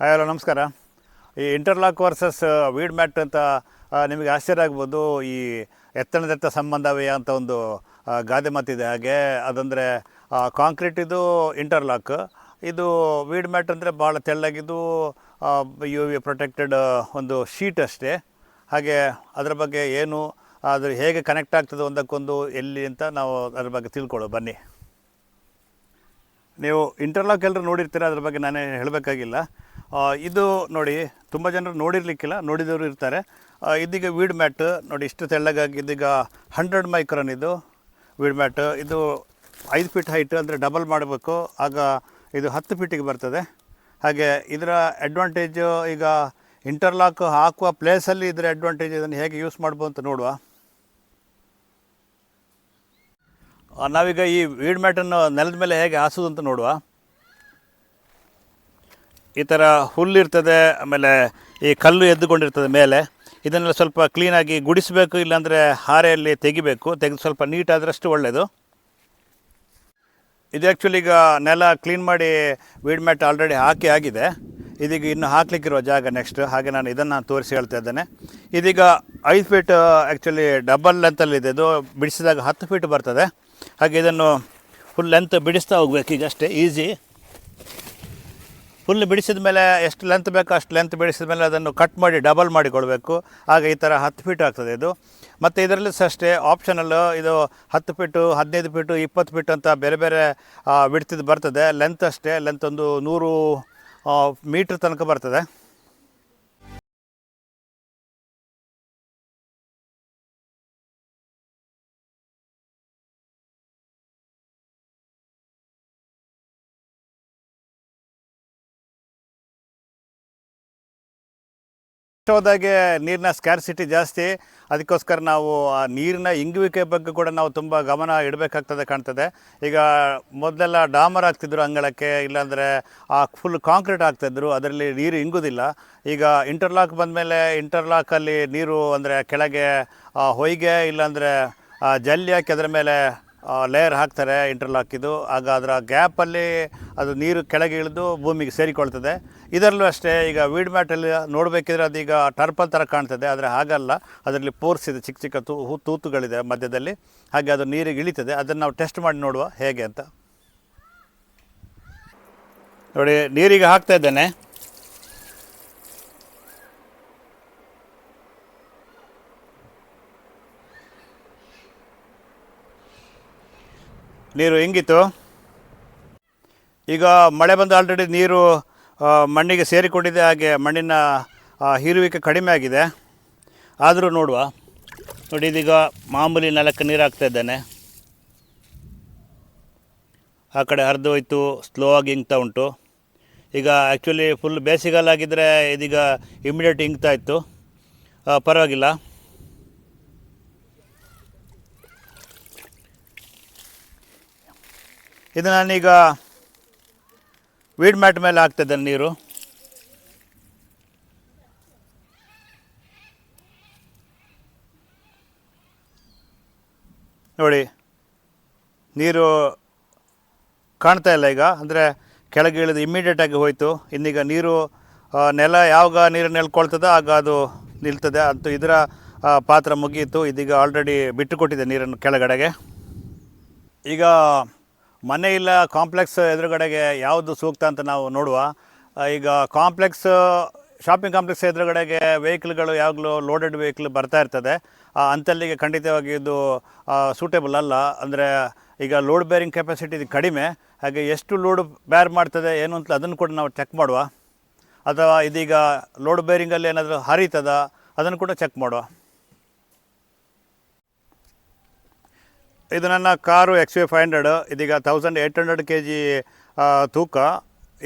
Hi hello ನಮಸ್ಕಾರ. ಈ interlock versus weed mat ಅಂತ ನಿಮಗೆ ಆಶ್ಚರ್ಯ ಆಗ್ಬೋದು. ಈ ಎತ್ತಣದೆತ್ತ ಸಂಬಂಧವೇ ಅಂತ ಒಂದು ಗಾದೆ ಮಾತಿದೆ. ಹಾಗೆ ಅದಂದರೆ ಕಾಂಕ್ರೀಟ್ ಇದು ಇಂಟರ್ಲಾಕ್ ಇದು ವೀಡ್ ಮ್ಯಾಟ್ ಅಂದರೆ ಭಾಳ ತೆಳ್ಳಗಿದ್ದು ಯು ವಿ ಪ್ರೊಟೆಕ್ಟೆಡ್ ಒಂದು ಶೀಟ್ ಅಷ್ಟೇ. ಹಾಗೆ ಅದರ ಬಗ್ಗೆ ಏನು, ಅದು ಹೇಗೆ ಕನೆಕ್ಟ್ ಆಗ್ತದೆ ಒಂದಕ್ಕೊಂದು ಎಲ್ಲಿ ಅಂತ ನಾವು ಅದ್ರ ಬಗ್ಗೆ ತಿಳ್ಕೊಳ್ಳೋ ಬನ್ನಿ. ನೀವು ಇಂಟರ್ಲಾಕ್ ಎಲ್ಲರೂ ನೋಡಿರ್ತೀರ? ಅದ್ರ ಬಗ್ಗೆ ನಾನೇ ಹೇಳಬೇಕಾಗಿಲ್ಲ. ಇದು ನೋಡಿ, ತುಂಬ ಜನರು ನೋಡಿರ್ಲಿಕ್ಕಿಲ್ಲ, ನೋಡಿದವರು ಇರ್ತಾರೆ. ಇದೀಗ ವೀಡ್ ಮ್ಯಾಟ್ ನೋಡಿ, ಇಷ್ಟು ತೆಳ್ಳಗಾಗಿ ಇದೀಗ ಹಂಡ್ರೆಡ್ ಮೈಕ್ರನ್ ಇದು ವೀಡ್ ಮ್ಯಾಟ್ ಇದು ಐದು ಫೀಟ್ ಹೈಟ್ ಅಂದರೆ ಡಬಲ್ ಮಾಡಬೇಕು. ಆಗ ಇದು ಹತ್ತು ಫೀಟಿಗೆ ಬರ್ತದೆ. ಹಾಗೆ ಇದರ ಅಡ್ವಾಂಟೇಜು ಈಗ ಇಂಟರ್ಲಾಕ್ ಹಾಕುವ ಪ್ಲೇಸಲ್ಲಿ ಇದರ ಅಡ್ವಾಂಟೇಜ್ ಇದನ್ನು ಹೇಗೆ ಯೂಸ್ ಮಾಡ್ಬೋದು ಅಂತ ನೋಡುವ. ನಾವೀಗ ಈ ವೀಡ್ ಮ್ಯಾಟನ್ನು ನೆಲದ ಮೇಲೆ ಹೇಗೆ ಹಾಸೋದು ಅಂತ ನೋಡುವ. ಈ ಥರ ಹುಲ್ಲಿರ್ತದೆ, ಆಮೇಲೆ ಈ ಕಲ್ಲು ಎದ್ದುಕೊಂಡಿರ್ತದೆ ಮೇಲೆ, ಇದನ್ನೆಲ್ಲ ಸ್ವಲ್ಪ ಕ್ಲೀನಾಗಿ ಗುಡಿಸಬೇಕು, ಇಲ್ಲಾಂದರೆ ಹಾರೆಯಲ್ಲಿ ತೆಗಿಬೇಕು, ತೆಗೆದು ಸ್ವಲ್ಪ ನೀಟಾದರಷ್ಟು ಒಳ್ಳೆಯದು ಇದು ಆ್ಯಕ್ಚುಲಿ ಈಗ ನೆಲ ಕ್ಲೀನ್ ಮಾಡಿ ವೀಡ್ ಮ್ಯಾಟ್ ಆಲ್ರೆಡಿ ಹಾಕಿ ಆಗಿದೆ. ಇದೀಗ ಇನ್ನು ಹಾಕ್ಲಿಕ್ಕಿರುವ ಜಾಗ ನೆಕ್ಸ್ಟ್ ಹಾಗೆ ನಾನು ಇದನ್ನು ತೋರಿಸಿ ಹೇಳ್ತಾ ಇದ್ದೇನೆ. ಇದೀಗ ಐದು ಫೀಟ್ ಆ್ಯಕ್ಚುಲಿ ಡಬಲ್ ಲೆಂತಲ್ಲಿದೆ ಇದು. ಬಿಡಿಸಿದಾಗ ಹತ್ತು ಫೀಟ್ ಬರ್ತದೆ. ಹಾಗೆ ಇದನ್ನು ಫುಲ್ ಲೆಂತ್ ಬಿಡಿಸ್ತಾ ಹೋಗ್ಬೇಕು ಈಗ ಅಷ್ಟೇ ಈಸಿ ಫುಲ್ ಬಿಡಿಸಿದ ಮೇಲೆ ಎಷ್ಟು ಲೆಂತ್ ಬೇಕೋ ಅಷ್ಟು ಲೆಂತ್ ಬಿಡಿಸಿದ ಮೇಲೆ ಅದನ್ನು ಕಟ್ ಮಾಡಿ ಡಬಲ್ ಮಾಡಿಕೊಳ್ಬೇಕು. ಆಗ ಈ ಥರ ಹತ್ತು ಫೀಟ್ ಆಗ್ತದೆ ಇದು. ಮತ್ತು ಇದರಲ್ಲಿ ಸಹ ಅಷ್ಟೇ ಆಪ್ಷನಲ್ಲು ಇದು ಹತ್ತು ಫೀಟು ಹದಿನೈದು ಫೀಟು ಇಪ್ಪತ್ತು ಫೀಟ್ ಅಂತ ಬೇರೆ ಬೇರೆ ಬಿಡ್ತಿದ್ದು ಬರ್ತದೆ. ಲೆಂತ್ ಅಷ್ಟೇ ಲೆಂತ್ ಒಂದು ನೂರು ಮೀಟ್ರ್ ತನಕ ಬರ್ತದೆ. ಹೋದಾಗೆ ನೀರಿನ ಸ್ಕ್ಯಾರ್ಸಿಟಿ ಜಾಸ್ತಿ. ಅದಕ್ಕೋಸ್ಕರ ನಾವು ಆ ನೀರಿನ ಇಂಗುವಿಕೆ ಬಗ್ಗೆ ಕೂಡ ನಾವು ತುಂಬ ಗಮನ ಇಡಬೇಕಾಗ್ತದೆ ಕಾಣ್ತದೆ. ಈಗ ಮೊದಲೆಲ್ಲ ಡಾಮರ್ ಆಗ್ತಿದ್ರು ಅಂಗಳಕ್ಕೆ, ಇಲ್ಲಾಂದರೆ ಆ ಫುಲ್ ಕಾಂಕ್ರೀಟ್ ಹಾಕ್ತಿದ್ರು ಅದರಲ್ಲಿ ನೀರು ಇಂಗುದಿಲ್ಲ. ಈಗ ಇಂಟರ್ಲಾಕ್ ಬಂದಮೇಲೆ ಇಂಟರ್ಲಾಕಲ್ಲಿ ನೀರು ಅಂದರೆ ಕೆಳಗೆ ಹೊಯ್ಗೆ, ಇಲ್ಲಾಂದರೆ ಜಲ್ಲಿ ಹಾಕಿ ಅದರ ಮೇಲೆ ಲೇಯರ್ ಹಾಕ್ತಾರೆ ಇಂಟರ್ಲಾಕಿದು ಆಗ ಅದರ ಗ್ಯಾಪಲ್ಲಿ ಅದು ನೀರು ಕೆಳಗೆ ಇಳಿದು ಭೂಮಿಗೆ ಸೇರಿಕೊಳ್ತದೆ. ಇದರಲ್ಲೂ ಅಷ್ಟೇ, ಈಗ ವೀಡ್ ಮ್ಯಾಟಲ್ಲಿ ನೋಡಬೇಕಿದ್ರೆ ಅದೀಗ ಟರ್ಪಲ್ ಥರ ಕಾಣ್ತದೆ. ಆದರೆ ಹಾಗಲ್ಲ. ಅದರಲ್ಲಿ ಪೋರ್ಸ್ ಇದೆ, ಚಿಕ್ಕ ಚಿಕ್ಕ ತೂ, ಹೂ- ತೂತುಗಳಿದೆ ಮಧ್ಯದಲ್ಲಿ. ಹಾಗೆ ಅದು ನೀರಿಗೆ ಇಳಿತದೆ. ಅದನ್ನು ನಾವು ಟೆಸ್ಟ್ ಮಾಡಿ ನೋಡುವ ಹೇಗೆ ಅಂತ. ನೋಡಿ, ನೀರಿಗೆ ಹಾಕ್ತಾ ಇದ್ದೇನೆ. ನೀರು ಹೆಂಗಿತ್ತು? ಈಗ ಮಳೆ ಬಂದು ಆಲ್ರೆಡಿ ನೀರು ಮಣ್ಣಿಗೆ ಸೇರಿಕೊಂಡಿದೆ, ಹಾಗೆ ಮಣ್ಣಿನ ಹೀರುವಿಕೆ ಕಡಿಮೆ ಆಗಿದೆ. ಆದರೂ ನೋಡುವ. ನೋಡಿ, ಇದೀಗ ಮಾಮೂಲಿ ನೆಲಕ್ಕೆ ನೀರು ಹಾಕ್ತಾ ಇದ್ದೇನೆ. ಆ ಕಡೆ ಹರಿದು ಹೋಯ್ತು ಸ್ಲೋ ಆಗಿ ಇಂಗ್ತಾ ಉಂಟು. ಈಗ ಆ್ಯಕ್ಚುಲಿ ಫುಲ್ ಬೇಸಿಗೆಲ್ಲ ಆಗಿದ್ದರೆ ಇದೀಗ ಇಮಿಡಿಯೇಟ್ ಇಂಗ್ತಾ ಇತ್ತು. ಪರವಾಗಿಲ್ಲ. ಇದು ನಾನೀಗ ವೀಡ್ ಮ್ಯಾಟ್ ಮೇಲೆ ಹಾಕ್ತಿದ್ದೆ ನೀರು. ನೋಡಿ, ನೀರು ಕಾಣ್ತಾ ಇಲ್ಲ ಈಗ. ಅಂದರೆ ಕೆಳಗೆ ಇಳಿದು ಇಮ್ಮಿಡಿಯೇಟಾಗಿ ಹೋಯಿತು. ಇನ್ನೀಗ ನೀರು ನೆಲ ಯಾವಾಗ ನೀರು ನೆಲ್ಕೊಳ್ತದೋ ಆಗ ಅದು ನಿಲ್ತದೆ. ಅಂತೂ ಇದರ ಪಾತ್ರ ಮುಗಿಯಿತು. ಇದೀಗ ಆಲ್ರೆಡಿ ಬಿಟ್ಟುಕೊಟ್ಟಿದೆ ನೀರನ್ನು ಕೆಳಗಡೆಗೆ. ಈಗ ಮನೆ ಇಲ್ಲ ಕಾಂಪ್ಲೆಕ್ಸ್ ಎದುರುಗಡೆಗೆ ಯಾವುದು ಸೂಕ್ತ ಅಂತ ನಾವು ನೋಡುವ. ಈಗ ಕಾಂಪ್ಲೆಕ್ಸ್ ಶಾಪಿಂಗ್ ಕಾಂಪ್ಲೆಕ್ಸ್ ಎದುರುಗಡೆಗೆ ವೆಹಿಕಲ್ಗಳು ಯಾವಾಗಲೂ ಲೋಡೆಡ್ ವೆಹಿಕಲ್ ಬರ್ತಾ ಇರ್ತದೆ. ಆ, ಅಂಥಲ್ಲಿಗೆ ಖಂಡಿತವಾಗಿ ಇದು ಸೂಟೇಬಲ್ ಅಲ್ಲ. ಅಂದರೆ ಈಗ ಲೋಡ್ ಬೇರಿಂಗ್ ಕೆಪಾಸಿಟಿ ಇದು ಕಡಿಮೆ. ಹಾಗೆ ಎಷ್ಟು ಲೋಡ್ ಬ್ಯಾರ್ ಮಾಡ್ತದೆ ಏನು ಅಂತ ಅದನ್ನು ಕೂಡ ನಾವು ಚೆಕ್ ಮಾಡುವ. ಅಥವಾ ಇದೀಗ ಲೋಡ್ ಬೇರಿಂಗಲ್ಲಿ ಏನಾದರೂ ಹರಿತದ ಅದನ್ನು ಕೂಡ ಚೆಕ್ ಮಾಡುವ. ಇದು ನನ್ನ car X V five hundred ಇದೀಗ thousand eight hundred K G ತೂಕ.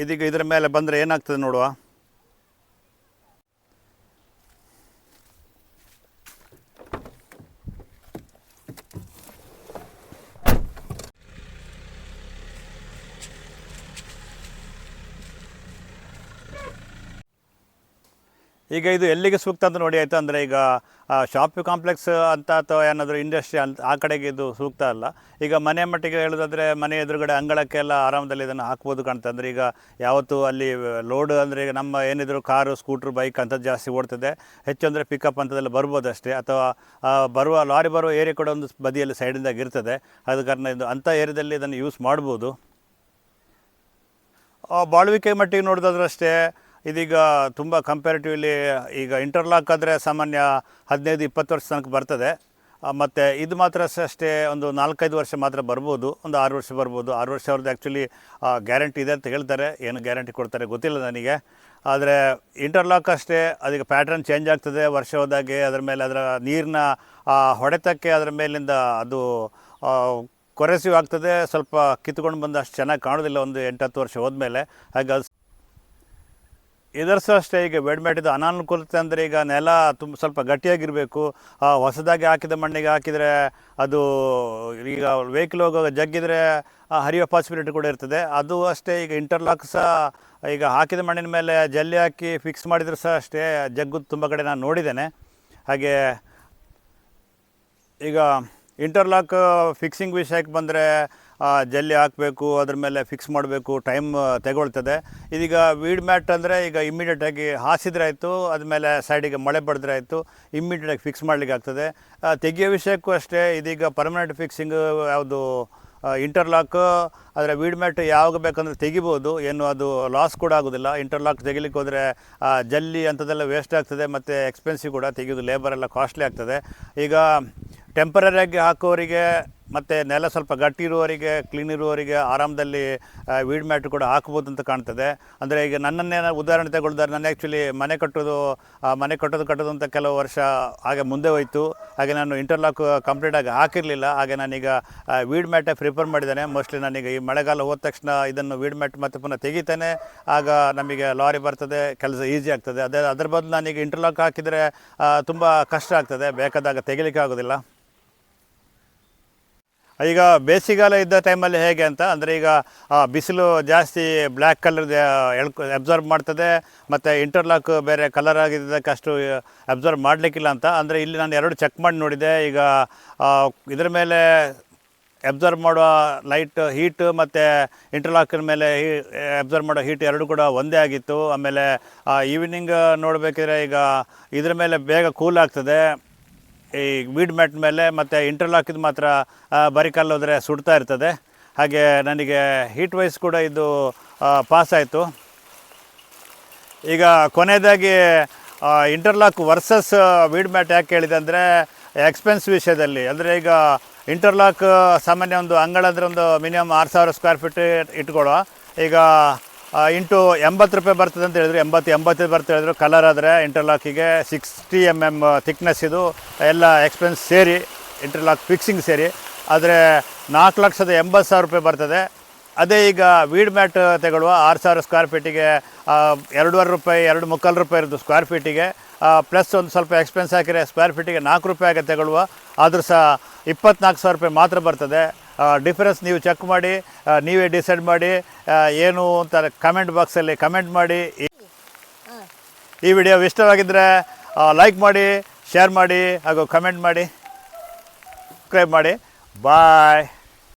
ಇದೀಗ ಇದರ ಮೇಲೆ ಬಂದರೆ ಏನಾಗ್ತದೆ ನೋಡುವ? ಈಗ ಇದು ಎಲ್ಲಿಗೆ ಸೂಕ್ತ ಅಂತ ನೋಡಿ ಆಯಿತು? ಅಂದರೆ ಈಗ ಶಾಪಿಂಗ್ ಕಾಂಪ್ಲೆಕ್ಸ್ ಅಂತ ಅಥವಾ ಏನಾದರೂ ಇಂಡಸ್ಟ್ರಿ ಅಂತ ಆ ಕಡೆಗೆ ಇದು ಸೂಕ್ತ ಅಲ್ಲ. ಈಗ ಮನೆ ಮಟ್ಟಿಗೆ ಹೇಳೋದಾದರೆ ಮನೆ ಎದುರುಗಡೆ ಅಂಗಳಕ್ಕೆಲ್ಲ ಆರಾಮದಲ್ಲಿ ಇದನ್ನು ಹಾಕ್ಬೋದು ಕಾಣ್ತದೆ ಅಂದರೆ ಈಗ ಯಾವತ್ತೂ ಅಲ್ಲಿ ಲೋಡ್ ಅಂದರೆ ಈಗ ನಮ್ಮ ಏನಿದ್ರು ಕಾರು ಸ್ಕೂಟ್ರ್ ಬೈಕ್ ಅಂಥದ್ದು ಜಾಸ್ತಿ ಓಡ್ತದೆ. ಹೆಚ್ಚು ಅಂದರೆ ಪಿಕಪ್ ಅಂಥದ್ದೆಲ್ಲ ಬರ್ಬೋದು ಅಷ್ಟೇ. ಅಥವಾ ಬರುವ, ಲಾರಿ ಬರುವ ಏರಿಯಾ ಕೂಡ ಒಂದು ಬದಿಯಲ್ಲಿ ಸೈಡಿಂದಾಗಿ ಇರ್ತದೆ. ಆದ ಕಾರಣ ಇದು ಅಂಥ ಏರಿಯಾದಲ್ಲಿ ಇದನ್ನು ಯೂಸ್ ಮಾಡ್ಬೋದು. ಬಾಳ್ವಿಕೆ ಮಟ್ಟಿಗೆ ನೋಡಿದ್ರೆ ಅಷ್ಟೇ ಇದೀಗ ತುಂಬ ಕಂಪ್ಯಾರಿಟಿವ್ಲಿ ಈಗ ಇಂಟರ್ಲಾಕ್ ಆದರೆ ಸಾಮಾನ್ಯ ಹದಿನೈದು, ಇಪ್ಪತ್ತು ವರ್ಷ ತನಕ ಬರ್ತದೆ. ಮತ್ತು ಇದು ಮಾತ್ರ ಅಷ್ಟೇ ಒಂದು ನಾಲ್ಕೈದು ವರ್ಷ ಮಾತ್ರ ಬರ್ಬೋದು, ಒಂದು ಆರು ವರ್ಷ ಬರ್ಬೋದು. ಆರು ವರ್ಷ ಅವ್ರದ್ದು ಆ್ಯಕ್ಚುಲಿ ಗ್ಯಾರಂಟಿ ಇದೆ ಅಂತ ಹೇಳ್ತಾರೆ. ಏನು ಗ್ಯಾರಂಟಿ ಕೊಡ್ತಾರೆ ಗೊತ್ತಿಲ್ಲ ನನಗೆ. ಆದರೆ ಇಂಟರ್ಲಾಕ್ ಅಷ್ಟೇ ಅದಕ್ಕೆ ಪ್ಯಾಟ್ರನ್ ಚೇಂಜ್ ಆಗ್ತದೆ. ವರ್ಷ ಹೋದಾಗೆ ಅದರ ಮೇಲೆ ಅದರ ನೀರಿನ ಹೊಡೆತಕ್ಕೆ ಅದರ ಮೇಲಿಂದ ಅದು ಕೊರೆಸಿವ್ ಆಗ್ತದೆ. ಸ್ವಲ್ಪ ಕಿತ್ಕೊಂಡು ಬಂದು ಅಷ್ಟು ಚೆನ್ನಾಗಿ ಕಾಣೋದಿಲ್ಲ ಒಂದು ಎಂಟತ್ತು ವರ್ಷ ಹೋದ್ಮೇಲೆ. ಹಾಗೆ ಅದು ಇದರ ಸಹ ಅಷ್ಟೇ ಈಗ ಬೆಡ್ಮ್ಯಾಟಿದು ಅನಾನುಕೂಲತೆ ಅಂದರೆ ಈಗ ನೆಲ ತುಂಬ ಸ್ವಲ್ಪ ಗಟ್ಟಿಯಾಗಿರಬೇಕು. ಹೊಸದಾಗಿ ಹಾಕಿದ ಮಣ್ಣಿಗೆ ಹಾಕಿದರೆ ಅದು ಈಗ ವೆಹಿಕಲ್ ಹೋಗೋ ಜಗ್ಗಿದರೆ ಹರಿಯೋ ಪಾಸಿಬಿಲಿಟಿ ಕೂಡ ಇರ್ತದೆ. ಅದು ಅಷ್ಟೇ ಈಗ ಇಂಟರ್ಲಾಕ್ ಸಹ ಈಗ ಹಾಕಿದ ಮಣ್ಣಿನ ಮೇಲೆ ಜಲ್ಲಿ ಹಾಕಿ ಫಿಕ್ಸ್ ಮಾಡಿದ್ರೆ ಸಹ ಅಷ್ಟೇ ಜಗ್ಗುದು ತುಂಬ ಕಡೆ ನಾನು ನೋಡಿದ್ದೇನೆ. ಹಾಗೆ ಈಗ ಇಂಟರ್ಲಾಕ್ ಫಿಕ್ಸಿಂಗ್ ವಿಷಯಕ್ಕೆ ಬಂದರೆ ಜಲ್ಲಿ ಹಾಕಬೇಕು, ಅದ್ರ ಮೇಲೆ ಫಿಕ್ಸ್ ಮಾಡಬೇಕು ಟೈಮ್ ತಗೊಳ್ತದೆ. ಇದೀಗ ವೀಡ್ ಮ್ಯಾಟ್ ಅಂದರೆ ಈಗ ಇಮ್ಮಿಡಿಯೇಟಾಗಿ ಹಾಸಿದ್ರೆ ಆಯಿತು ಅದ್ಮೇಲೆ ಸೈಡಿಗೆ ಮಳೆ ಬಡಿದ್ರೆ ಆಯಿತು ಇಮ್ಮಿಡಿಯೇಟಾಗಿ ಫಿಕ್ಸ್ ಮಾಡಲಿಕ್ಕೆ ಆಗ್ತದೆ. ತೆಗೆಯೋ ವಿಷಯಕ್ಕೂ ಅಷ್ಟೇ, ಇದೀಗ ಪರ್ಮನೆಂಟ್ ಫಿಕ್ಸಿಂಗ್ ಯಾವುದು ಇಂಟರ್ಲಾಕ್ ಆದರೆ ವೀಡ್ ಮ್ಯಾಟ್ ಯಾವಾಗ ಬೇಕಂದ್ರೆ ತೆಗಿಬೋದು. ಏನು ಅದು ಲಾಸ್ ಕೂಡ ಆಗೋದಿಲ್ಲ. ಇಂಟರ್ಲಾಕ್ ತೆಗಿಲಿಕ್ಕೆ ಹೋದರೆ ಜಲ್ಲಿ ಅಂಥದ್ದೆಲ್ಲ ವೇಸ್ಟ್ ಆಗ್ತದೆ, ಮತ್ತು ಎಕ್ಸ್ಪೆನ್ಸಿವ್ ಕೂಡ, ತೆಗೆಯೋದು ಲೇಬರ್ ಎಲ್ಲ ಕಾಸ್ಟ್ಲಿ ಆಗ್ತದೆ. ಈಗ ಟೆಂಪರರಿಯಾಗಿ ಹಾಕೋರಿಗೆ ಮತ್ತು ನೆಲ ಸ್ವಲ್ಪ ಗಟ್ಟಿ ಇರುವವರಿಗೆ ಕ್ಲೀನ್ ಇರುವವರಿಗೆ ಆರಾಮದಲ್ಲಿ ವೀಡ್ ಮ್ಯಾಟ್ ಕೂಡ ಹಾಕ್ಬೋದು ಅಂತ ಕಾಣ್ತದೆ. ಅಂದರೆ ಈಗ ನನ್ನನ್ನೇ ಉದಾಹರಣೆ ತಗೊಳ್ತಾರೆ ನಾನು ಆ್ಯಕ್ಚುಲಿ ಮನೆ ಕಟ್ಟೋದು ಮನೆ ಕಟ್ಟೋದು ಕಟ್ಟೋದು ಅಂತ ಕೆಲವು ವರ್ಷ ಹಾಗೆ ಮುಂದೆ ಹೋಯಿತು. ಹಾಗೆ ನಾನು ಇಂಟರ್ಲಾಕ್ ಕಂಪ್ಲೀಟಾಗಿ ಹಾಕಿರಲಿಲ್ಲ. ಹಾಗೆ ನಾನೀಗ ವೀಡ್ ಮ್ಯಾಟೇ ಪ್ರಿಪೇರ್ ಮಾಡಿದ್ದೇನೆ. ಮೋಸ್ಟ್ಲಿ ನಾನೀಗ ಈ ಮಳೆಗಾಲ ಹೋದ ತಕ್ಷಣ ಇದನ್ನು ವೀಡ್ ಮ್ಯಾಟ್ ಮತ್ತೆ ಪುನಃ ತೆಗಿತೇನೆ. ಆಗ ನಮಗೆ ಲಾರಿ ಬರ್ತದೆ, ಕೆಲಸ ಈಸಿ ಆಗ್ತದೆ. ಅದೇ, ಅದ್ರ ಬದಲು ನಾನೀಗ ಇಂಟರ್ಲಾಕ್ ಹಾಕಿದರೆ ತುಂಬ ಕಷ್ಟ ಆಗ್ತದೆ. ಬೇಕಾದಾಗ ತೆಗಿಲಿಕ್ಕೆ ಆಗೋದಿಲ್ಲ. ಈಗ ಬೇಸಿಗೆಗಾಲ ಇದ್ದ ಟೈಮಲ್ಲಿ ಹೇಗೆ ಅಂತ, ಅಂದರೆ ಈಗ ಬಿಸಿಲು ಜಾಸ್ತಿ ಬ್ಲ್ಯಾಕ್ ಕಲರ್ ಎಳ್ಕೊ ಅಬ್ಸರ್ವ್ ಮಾಡ್ತದೆ, ಮತ್ತು ಇಂಟರ್ಲಾಕ್ ಬೇರೆ ಕಲರ್ ಆಗಿದ್ದಕ್ಕೆ ಅಷ್ಟು ಅಬ್ಸರ್ವ್ ಮಾಡಲಿಕ್ಕಿಲ್ಲ ಅಂತ. ಅಂದರೆ ಇಲ್ಲಿ ನಾನು ಎರಡು ಚೆಕ್ ಮಾಡಿ ನೋಡಿದೆ. ಈಗ ಇದರ ಮೇಲೆ ಅಬ್ಸರ್ವ್ ಮಾಡುವ ಲೈಟ್ ಹೀಟ್ ಮತ್ತು ಇಂಟರ್ಲಾಕಿನ ಮೇಲೆ ಅಬ್ಸರ್ವ್ ಮಾಡೋ ಹೀಟ್ ಎರಡು ಕೂಡ ಒಂದೇ ಆಗಿತ್ತು. ಆಮೇಲೆ ಈವ್ನಿಂಗ್ ನೋಡಬೇಕಿದ್ರೆ ಈಗ ಇದ್ರ ಮೇಲೆ ಬೇಗ ಕೂಲ್ ಆಗ್ತದೆ. ಈ ವೀಡ್ ಮ್ಯಾಟ್ ಮೇಲೆ ಮತ್ತು ಇಂಟರ್ಲಾಕಿದ ಮಾತ್ರ ಬರಿ ಕಲ್ಲು ಹೋದರೆ ಸುಡ್ತಾ ಇರ್ತದೆ. ಹಾಗೆ ನನಗೆ ಹೀಟ್ ವೈಸ್ ಕೂಡ ಇದು ಪಾಸ್ ಆಯಿತು. ಈಗ ಕೊನೆಯದಾಗಿ ಇಂಟರ್ಲಾಕ್ ವರ್ಸಸ್ ವೀಡ್ ಮ್ಯಾಟ್ ಯಾಕೆ ಹೇಳಿದೆ ಅಂದರೆ ಎಕ್ಸ್ಪೆನ್ಸ್ ವಿಷಯದಲ್ಲಿ. ಅಂದರೆ ಈಗ ಇಂಟರ್ಲಾಕ್ ಸಾಮಾನ್ಯ ಒಂದು ಅಂಗಳ ಒಂದು ಮಿನಿಮಮ್ ಆರು ಸಾವಿರ ಸ್ಕ್ವೇರ್ ಫೀಟ್ ಇಟ್ಕೊಳ್ಳೋ. ಈಗ ಇಂಟು ಎಂಬತ್ತು ರೂಪಾಯಿ ಬರ್ತದೆ ಅಂತ ಹೇಳಿದ್ರು. ಎಂಬತ್ತು, ಎಂಬತ್ತೈದು ಬರ್ತದೆ ಹೇಳಿದ್ರು. ಕಲರ್ ಆದರೆ ಇಂಟರ್ಲಾಕಿಗೆ ಸಿಕ್ಸ್ಟಿ ಎಂ ಎಂ ಥಿಕ್ನೆಸ್ ಇದು. ಎಲ್ಲ ಎಕ್ಸ್ಪೆನ್ಸ್ ಸೇರಿ ಇಂಟರ್ಲಾಕ್ ಫಿಕ್ಸಿಂಗ್ ಸೇರಿ. ಆದರೆ ನಾಲ್ಕು ಲಕ್ಷದ ಎಂಬತ್ತು ಸಾವಿರ ರೂಪಾಯಿ ಬರ್ತದೆ. ಅದೇ ಈಗ ವೀಡ್ ಮ್ಯಾಟ್ ತಗೊಳ್ಳುವ ಆರು ಸಾವಿರ ಸ್ಕ್ವೇರ್ ಫೀಟಿಗೆ ಎರಡೂವರೆ ರೂಪಾಯಿ, ಎರಡು ಮುಕ್ಕಾಲು ರೂಪಾಯಿ ಇರೋದು ಸ್ಕ್ವೇರ್ ಫೀಟಿಗೆ ಪ್ಲಸ್ ಒಂದು ಸ್ವಲ್ಪ ಎಕ್ಸ್ಪೆನ್ಸ್ ಹಾಕಿದರೆ ಸ್ಕ್ವೇರ್ ಫೀಟಿಗೆ ನಾಲ್ಕು ರೂಪಾಯಿ ಆಗಿ ತಗೊಳ್ಳುವ. ಆದರೂ ಸಹ ಇಪ್ಪತ್ನಾಲ್ಕು ಸಾವಿರ ರೂಪಾಯಿ ಮಾತ್ರ ಬರ್ತದೆ. ಡಿಫರೆನ್ಸ್ ನೀವು ಚೆಕ್ ಮಾಡಿ ನೀವೇ ಡಿಸೈಡ್ ಮಾಡಿ ಏನು ಅಂತ ಕಮೆಂಟ್ ಬಾಕ್ಸಲ್ಲಿ ಕಮೆಂಟ್ ಮಾಡಿ. ಈ- ವಿಡಿಯೋ ಇಷ್ಟವಾಗಿದ್ದರೆ ಲೈಕ್ ಮಾಡಿ ಶೇರ್ ಮಾಡಿ, ಹಾಗೂ ಕಮೆಂಟ್ ಮಾಡಿ ಸಬ್ಸ್ಕ್ರೈಬ್ ಮಾಡಿ. ಬಾಯ್